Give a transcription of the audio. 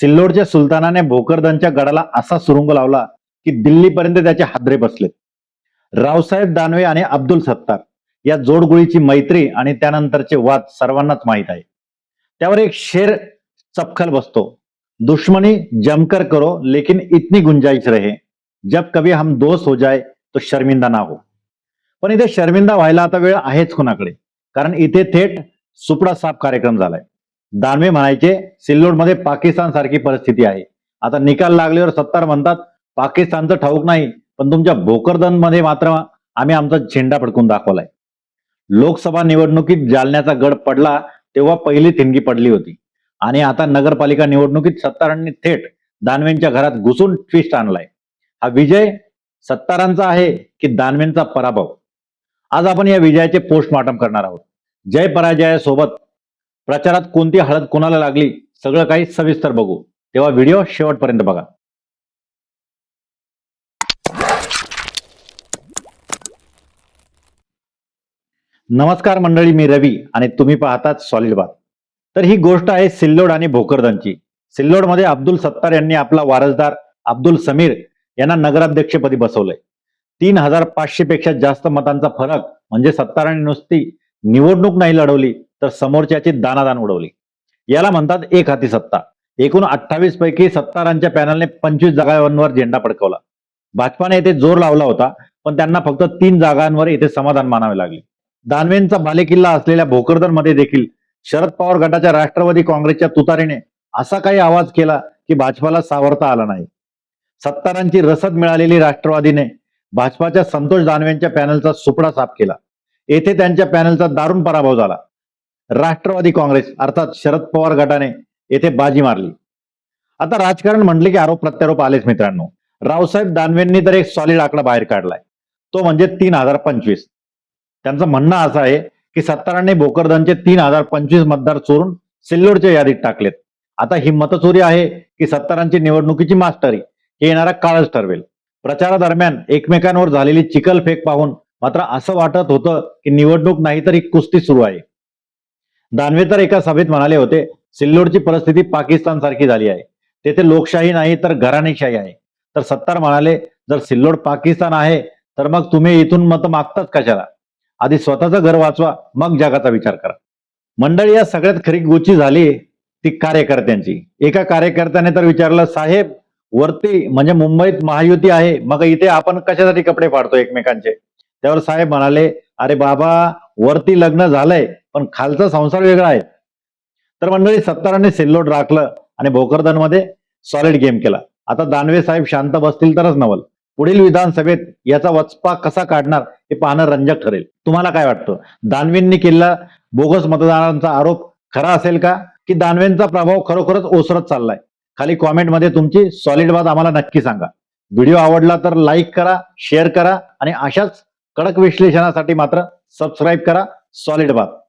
सिल्लोडच्या सुलतानाने भोकरदनच्या गडाला असा सुरुंग लावला की दिल्लीपर्यंत त्याचे हादरे बसले रावसाहेब दानवे आणि अब्दुल सत्तार या जोडगुळीची मैत्री आणि त्यानंतरचे वाद सर्वांनाच माहीत आहे. त्यावर एक शेर चपखल बसतो. दुश्मनी जमकर करो लेकिन इतनी गुंजाइश रहे. जब कभी हम दोस्त हो जाए तो शर्मिंदा ना हो. पण इथे शर्मिंदा व्हायला आता वेळ आहेच कुणाकडे? कारण इथे थेट सुपडा साफ कार्यक्रम झालाय. दानवे म्हणायचे सिल्लोडमध्ये पाकिस्तान सारखी परिस्थिती आहे. आता निकाल लागल्यावर सत्तार म्हणतात पाकिस्तानचं ठाऊक नाही पण तुमच्या भोकरदनमध्ये मात्र आम्ही आमचा झेंडा फडकून दाखवलाय. लोकसभा निवडणुकीत जालन्याचा गड पडला तेव्हा पहिली थिणगी पडली होती. आणि आता नगरपालिका निवडणुकीत सत्तारांनी थेट दानवेंच्या घरात घुसून ट्विस्ट आणलाय. हा विजय सत्तारांचा आहे की दानवेंचा पराभव? आज आपण या विजयाचे पोस्टमॉर्टम करणार आहोत. जय पराजयासोबत प्रचारात कोणती हळद कोणाला लागली सगळं काही सविस्तर बघू. तेव्हा व्हिडिओ शेवटपर्यंत बघा. नमस्कार मंडळी मी रवी आणि तुम्ही पाहतात सॉलिड बात. तर ही गोष्ट आहे सिल्लोड आणि भोकरदनची. सिल्लोडमध्ये अब्दुल सत्तार यांनी आपला वारसदार अब्दुल समीर यांना नगराध्यक्षपदी बसवलंय. तीन हजार पाचशे पेक्षा जास्त मतांचा फरक म्हणजे सत्तारांनी नुसती निवडणूक नाही लढवली तर समोरच्याची दानादान उडवली. याला म्हणतात एक हाती सत्ता. एकूण अठ्ठावीस पैकी सत्तारांच्या पॅनलने पंचवीस जागांवर झेंडा फडकवला. भाजपाने येथे जोर लावला होता पण त्यांना फक्त तीन जागांवर येथे समाधान मानावे लागले. दानवेंचा बालेकिल्ला असलेल्या भोकरदनमध्ये देखील शरद पवार गटाच्या राष्ट्रवादी काँग्रेसच्या तुतारीने असा काही आवाज केला की भाजपाला सावरता आला नाही. सत्तारांची रसद मिळालेली राष्ट्रवादीने भाजपाच्या संतोष दानवेंच्या पॅनलचा सुपडा साफ केला. येथे त्यांच्या पॅनलचा दारुण पराभव झाला. राष्ट्रवादी काँग्रेस अर्थात शरद पवार गटाने येथे बाजी मारली. आता राजकारण म्हटले की आरोप प्रत्यारोप आलेच मित्रांनो. रावसाहेब दानवेंनी तर एक सॉलिड आकडा बाहेर काढलाय. तो म्हणजे तीन हजार पंचवीस. त्यांचं म्हणणं असं आहे की सत्तारांनी भोकरदनचे तीन हजार पंचवीस मतदार चोरून सिल्लोडच्या यादीत टाकलेत. आता ही मतचोरी आहे की सत्तारांची निवडणुकीची मास्टरी हे येणारा काळच ठरवेल. प्रचारादरम्यान एकमेकांवर झालेली चिखलफेक पाहून मात्र असं वाटत होतं की निवडणूक नाही तर ही कुस्ती सुरू आहे. दानवे तर एका सभेत म्हणाले होते सिल्लोडची परिस्थिती पाकिस्तान सारखी झाली आहे. तेथे लोकशाही नाही तर घराणेशाही आहे. तर सत्तार म्हणाले जर सिल्लोड पाकिस्तान आहे तर मग तुम्ही इथून मत मागतात कशाला? आधी स्वतःचं घर वाचवा मग जगाचा विचार करा. मंडळी या सगळ्यात खरी गोची झाली ती कार्यकर्त्यांची. एका कार्यकर्त्याने तर विचारलं साहेब वरती म्हणजे मुंबईत महायुती आहे मग इथे आपण कशासाठी कपडे फाडतो एकमेकांचे? त्यावर साहेब म्हणाले अरे बाबा वरती लग्न झालंय पण खालचा संसार वेगळा आहे. तर मंडळी सत्तारांनी सिल्लोड राखलं आणि भोकरदनमध्ये सॉलिड गेम केला. आता दानवे साहेब शांत बसतील तरच नवल. पुढील विधानसभेत याचा वचपा कसा काढणार हे पाहणं रंजक ठरेल. तुम्हाला काय वाटतं? दानवेंनी केलेला बोगस मतदारांचा आरोप खरा असेल का? की दानवेंचा प्रभाव खरोखरच ओसरत चाललाय? खाली कॉमेंटमध्ये तुमची सॉलिड बात आम्हाला नक्की सांगा. व्हिडिओ आवडला तर लाईक करा शेअर करा आणि अशाच कडक विश्लेषणासाठी मात्र सबस्क्राईब करा. सॉलिड बात.